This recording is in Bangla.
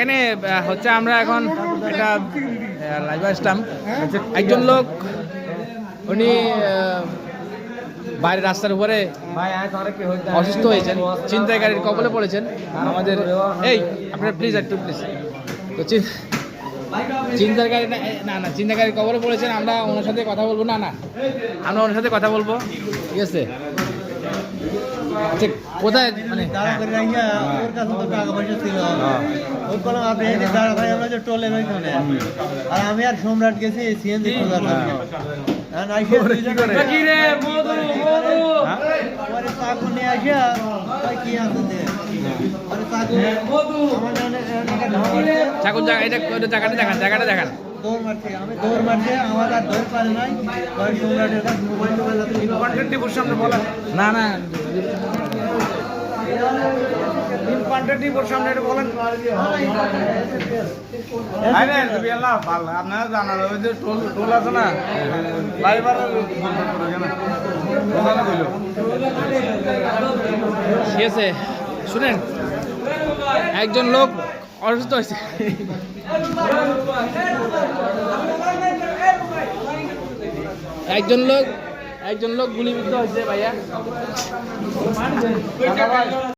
এখানে হচ্ছে আমরা এখন একটা লাইভ আসলাম। একজন লোক উনি বাইরে রাস্তার উপরে অসুস্থ হয়েছেন চিন্তাকারীর কবলে পড়েছেন। আমাদের এই আপনার প্লিজ একটু প্লিজ তো এ, না না চিন্তাকারীর কবলে পড়েছেন আমরা ওনার সাথে কথা বলব। না না আমরা ওনার সাথে কথা বলব। ঠিক আছে? কোথায় মানে করে রাখিয়া তো টাকা পয়সা ছিল ওই ওইখানে আর আমি আর সম্রাট গেছি ঠাকুর দেখান। দেখান আমার আর পরে সম্রাটের কাছে মোবাইল টোবাইল আছে না না আপনারা ওই আছে না ঠিক আছে? শুনেন। একজন লোক অসুস্থ হয়েছে। একজন লোক একজন লোক গুলিবিদ্ধ হয়েছে ভাইয়া।